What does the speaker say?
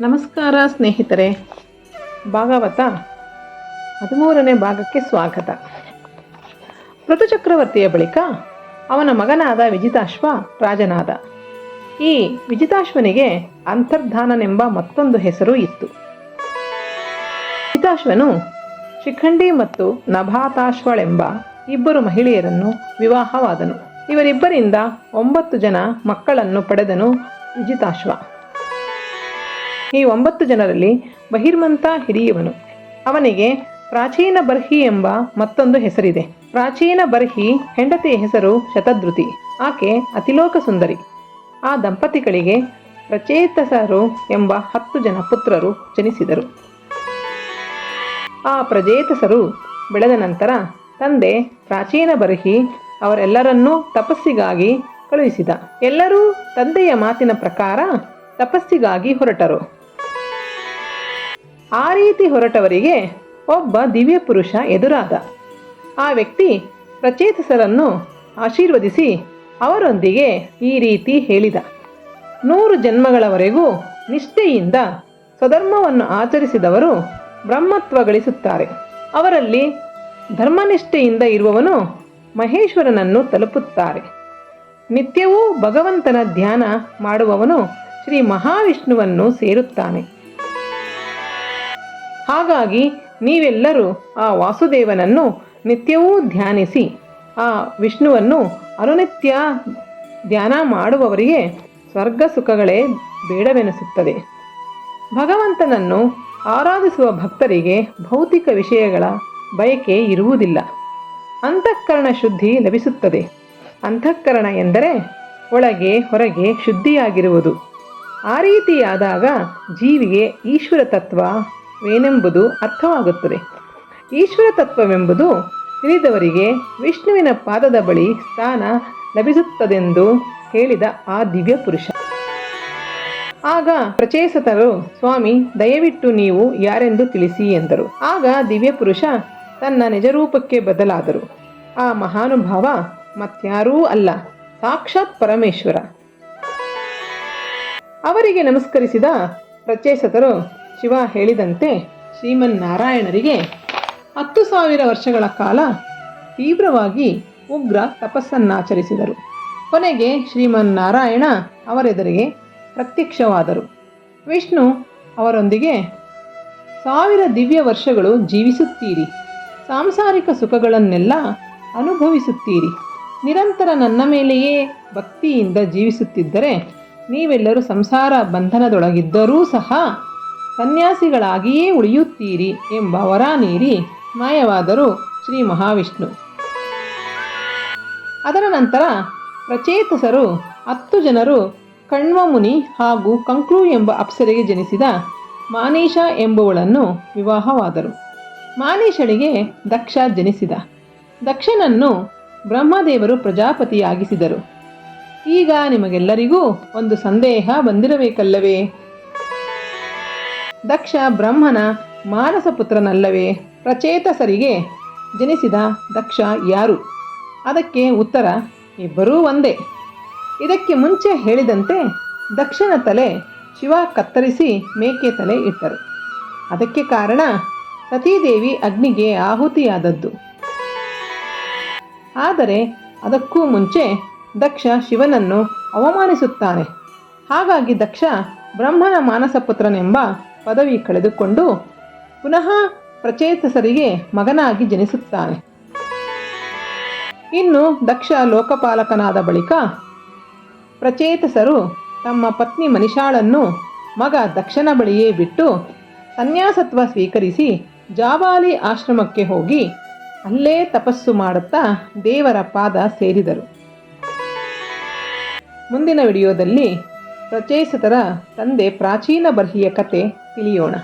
ನಮಸ್ಕಾರ ಸ್ನೇಹಿತರೆ. ಭಾಗವತ ಹದಿಮೂರನೇ ಭಾಗಕ್ಕೆ ಸ್ವಾಗತ. ಋತುಚಕ್ರವರ್ತಿಯ ಬಳಿಕ ಅವನ ಮಗನಾದ ವಿಜಿತಾಶ್ವ ರಾಜನಾದ. ಈ ವಿಜಿತಾಶ್ವನಿಗೆ ಅಂತರ್ಧಾನನೆಂಬ ಮತ್ತೊಂದು ಹೆಸರು ಇತ್ತು. ವಿಜಿತಾಶ್ವನು ಶಿಖಂಡಿ ಮತ್ತು ನಭಾತಾಶ್ವಳೆಂಬ ಇಬ್ಬರು ಮಹಿಳೆಯರನ್ನು ವಿವಾಹವಾದನು. ಇವರಿಬ್ಬರಿಂದ ಒಂಬತ್ತು ಜನ ಮಕ್ಕಳನ್ನು ಪಡೆದನು ವಿಜಿತಾಶ್ವ. ಈ ಒಂಬತ್ತು ಜನರಲ್ಲಿ ಬಹಿರ್ಮಂತ ಹಿರಿಯವನು. ಅವನಿಗೆ ಪ್ರಾಚೀನ ಬರ್ಹಿ ಎಂಬ ಮತ್ತೊಂದು ಹೆಸರಿದೆ. ಪ್ರಾಚೀನ ಬರ್ಹಿ ಹೆಂಡತಿಯ ಹೆಸರು ಶತಧೃತಿ ಆಕೆ ಅತಿಲೋಕ ಸುಂದರಿ. ಆ ದಂಪತಿಗಳಿಗೆ ಪ್ರಚೇತಸರು ಎಂಬ ಹತ್ತು ಜನ ಪುತ್ರರು ಜನಿಸಿದರು. ಆ ಪ್ರಜೇತಸರು ಬೆಳೆದ ನಂತರ ತಂದೆ ಪ್ರಾಚೀನ ಬರ್ಹಿ ಅವರೆಲ್ಲರನ್ನೂ ತಪಸ್ಸಿಗಾಗಿ ಕಳುಹಿಸಿದ. ಎಲ್ಲರೂ ತಂದೆಯ ಮಾತಿನ ಪ್ರಕಾರ ತಪಸ್ಸಿಗಾಗಿ ಹೊರಟರು. ಆ ರೀತಿ ಹೊರಟವರಿಗೆ ಒಬ್ಬ ದಿವ್ಯ ಪುರುಷ ಎದುರಾದ. ಆ ವ್ಯಕ್ತಿ ಪ್ರಚೇತಸರನ್ನು ಆಶೀರ್ವದಿಸಿ ಅವರೊಂದಿಗೆ ಈ ರೀತಿ ಹೇಳಿದ. ನೂರು ಜನ್ಮಗಳವರೆಗೂ ನಿಷ್ಠೆಯಿಂದ ಸ್ವಧರ್ಮವನ್ನು ಆಚರಿಸಿದವರು ಬ್ರಹ್ಮತ್ವ ಗಳಿಸುತ್ತಾರೆ ಅವರಲ್ಲಿ ಧರ್ಮನಿಷ್ಠೆಯಿಂದ ಇರುವವನು ಮಹೇಶ್ವರನನ್ನು ತಲುಪುತ್ತಾರೆ. ನಿತ್ಯವೂ ಭಗವಂತನ ಧ್ಯಾನ ಮಾಡುವವನು ಶ್ರೀ ಮಹಾವಿಷ್ಣುವನ್ನು ಸೇರುತ್ತಾನೆ. ಹಾಗಾಗಿ ನೀವೆಲ್ಲರೂ ಆ ವಾಸುದೇವನನ್ನು ನಿತ್ಯವೂ ಧ್ಯಾನಿಸಿ, ಆ ವಿಷ್ಣುವನ್ನು ಅನುನಿತ್ಯ ಧ್ಯಾನ ಮಾಡುವವರಿಗೆ ಸ್ವರ್ಗ ಸುಖಗಳೇ ಬೇಡವೆನಿಸುತ್ತದೆ. ಭಗವಂತನನ್ನು ಆರಾಧಿಸುವ ಭಕ್ತರಿಗೆ ಭೌತಿಕ ವಿಷಯಗಳ ಬಯಕೆ ಇರುವುದಿಲ್ಲ. ಅಂತಃಕರಣ ಶುದ್ಧಿ ಲಭಿಸುತ್ತದೆ. ಅಂತಃಕರಣ ಎಂದರೆ ಒಳಗೆ ಹೊರಗೆ ಶುದ್ಧಿಯಾಗಿರುವುದು. ಆ ರೀತಿಯಾದಾಗ ಜೀವಿಗೆ ಈಶ್ವರ ತತ್ವವೇನೆಂಬುದು ಅರ್ಥವಾಗುತ್ತದೆ. ಈಶ್ವರ ತತ್ವವೆಂಬುದು ತಿಳಿದವರಿಗೆ ವಿಷ್ಣುವಿನ ಪಾದದ ಬಳಿ ಸ್ಥಾನ ಲಭಿಸುತ್ತದೆಂದು ಹೇಳಿದ ಆ ದಿವ್ಯ ಪುರುಷ. ಆಗ ಪ್ರಚೇಸತರು ಸ್ವಾಮಿ, ದಯವಿಟ್ಟು ನೀವು ಯಾರೆಂದು ತಿಳಿಸಿ ಎಂದರು. ಆಗ ದಿವ್ಯ ಪುರುಷ ತನ್ನ ನಿಜರೂಪಕ್ಕೆ ಬದಲಾದರು. ಆ ಮಹಾನುಭಾವ ಮತ್ಯಾರೂ ಅಲ್ಲ, ಸಾಕ್ಷಾತ್ ಪರಮೇಶ್ವರ. ಅವರಿಗೆ ನಮಸ್ಕರಿಸಿದ ಪ್ರಚೇಸತರು ಶಿವ ಹೇಳಿದಂತೆ ಶ್ರೀಮನ್ನಾರಾಯಣರಿಗೆ ಹತ್ತು ಸಾವಿರ ವರ್ಷಗಳ ಕಾಲ ತೀವ್ರವಾಗಿ ಉಗ್ರ ತಪಸ್ಸನ್ನಾಚರಿಸಿದರು. ಕೊನೆಗೆ ಶ್ರೀಮನ್ನಾರಾಯಣ ಅವರೆದುರಿಗೆ ಪ್ರತ್ಯಕ್ಷವಾದರು. ವಿಷ್ಣು ಅವರೊಂದಿಗೆ ಸಾವಿರ ದಿವ್ಯ ವರ್ಷಗಳು ಜೀವಿಸುತ್ತೀರಿ. ಸಾಂಸಾರಿಕ ಸುಖಗಳನ್ನೆಲ್ಲ ಅನುಭವಿಸುತ್ತೀರಿ. ನಿರಂತರ ನನ್ನ ಮೇಲೆಯೇ ಭಕ್ತಿಯಿಂದ ಜೀವಿಸುತ್ತಿದ್ದರೆ ನೀವೆಲ್ಲರೂ ಸಂಸಾರ ಬಂಧನದೊಳಗಿದ್ದರೂ ಸಹ ಸನ್ಯಾಸಿಗಳಾಗಿಯೇ ಉಳಿಯುತ್ತೀರಿ ಎಂಬ ವರ ನೀಡಿ ಮಾಯವಾದರು ಶ್ರೀ ಮಹಾವಿಷ್ಣು. ಅದರ ನಂತರ ಪ್ರಚೇತಸರು ಹತ್ತು ಜನರು ಕಣ್ವ ಮುನಿ ಹಾಗೂ ಕಂಕ್ಳು ಎಂಬ ಅಪ್ಸರೆಗೆ ಜನಿಸಿದ ಮಾನೀಷ ಎಂಬುವಳನ್ನು ವಿವಾಹವಾದರು. ಮಾನೀಷಳಿಗೆ ದಕ್ಷ ಜನಿಸಿದ. ದಕ್ಷನನ್ನು ಬ್ರಹ್ಮದೇವರು ಪ್ರಜಾಪತಿಯಾಗಿಸಿದರು. ಈಗ ನಿಮಗೆಲ್ಲರಿಗೂ ಒಂದು ಸಂದೇಹ ಬಂದಿರಬೇಕಲ್ಲವೇ? ದಕ್ಷ ಬ್ರಹ್ಮನ ಮಾನಸ ಪುತ್ರನಲ್ಲವೇ? ಪ್ರಚೇತಸರಿಗೆ ಜನಿಸಿದ ದಕ್ಷ ಯಾರು? ಅದಕ್ಕೆ ಉತ್ತರ, ಇಬ್ಬರೂ ಒಂದೇ. ಇದಕ್ಕೆ ಮುಂಚೆ ಹೇಳಿದಂತೆ ದಕ್ಷನ ತಲೆ ಶಿವ ಕತ್ತರಿಸಿ ಮೇಕೆ ತಲೆ ಇಟ್ಟರು. ಅದಕ್ಕೆ ಕಾರಣ, ಸತೀದೇವಿ ಅಗ್ನಿಗೆ ಆಹುತಿಯಾದದ್ದು. ಆದರೆ ಅದಕ್ಕೂ ಮುಂಚೆ ದಕ್ಷ ಶಿವನನ್ನು ಅವಮಾನಿಸುತ್ತಾನೆ. ಹಾಗಾಗಿ ದಕ್ಷ ಬ್ರಹ್ಮನ ಮಾನಸಪುತ್ರನೆಂಬ ಪದವಿ ಕಳೆದುಕೊಂಡು ಪುನಃ ಪ್ರಚೇತಸರಿಗೆ ಮಗನಾಗಿ ಜನಿಸುತ್ತಾನೆ. ಇನ್ನು ದಕ್ಷ ಲೋಕಪಾಲಕನಾದ ಬಳಿಕ ಪ್ರಚೇತಸರು ತಮ್ಮ ಪತ್ನಿ ಮನಿಷಾಳನ್ನು ಮಗ ದಕ್ಷನ ಬಳಿಯೇ ಬಿಟ್ಟು ಸನ್ಯಾಸತ್ವ ಸ್ವೀಕರಿಸಿ ಜಾವಾಲಿ ಆಶ್ರಮಕ್ಕೆ ಹೋಗಿ ಅಲ್ಲೇ ತಪಸ್ಸು ಮಾಡುತ್ತಾ ದೇವರ ಪಾದ ಸೇರಿದರು. ಮುಂದಿನ ವಿಡಿಯೋದಲ್ಲಿ ಪ್ರಚೇಸತರ ತಂದೆ ಪ್ರಾಚೀನ ಬರ್ಹಿಯ ಕತೆ ತಿಳಿಯೋಣ.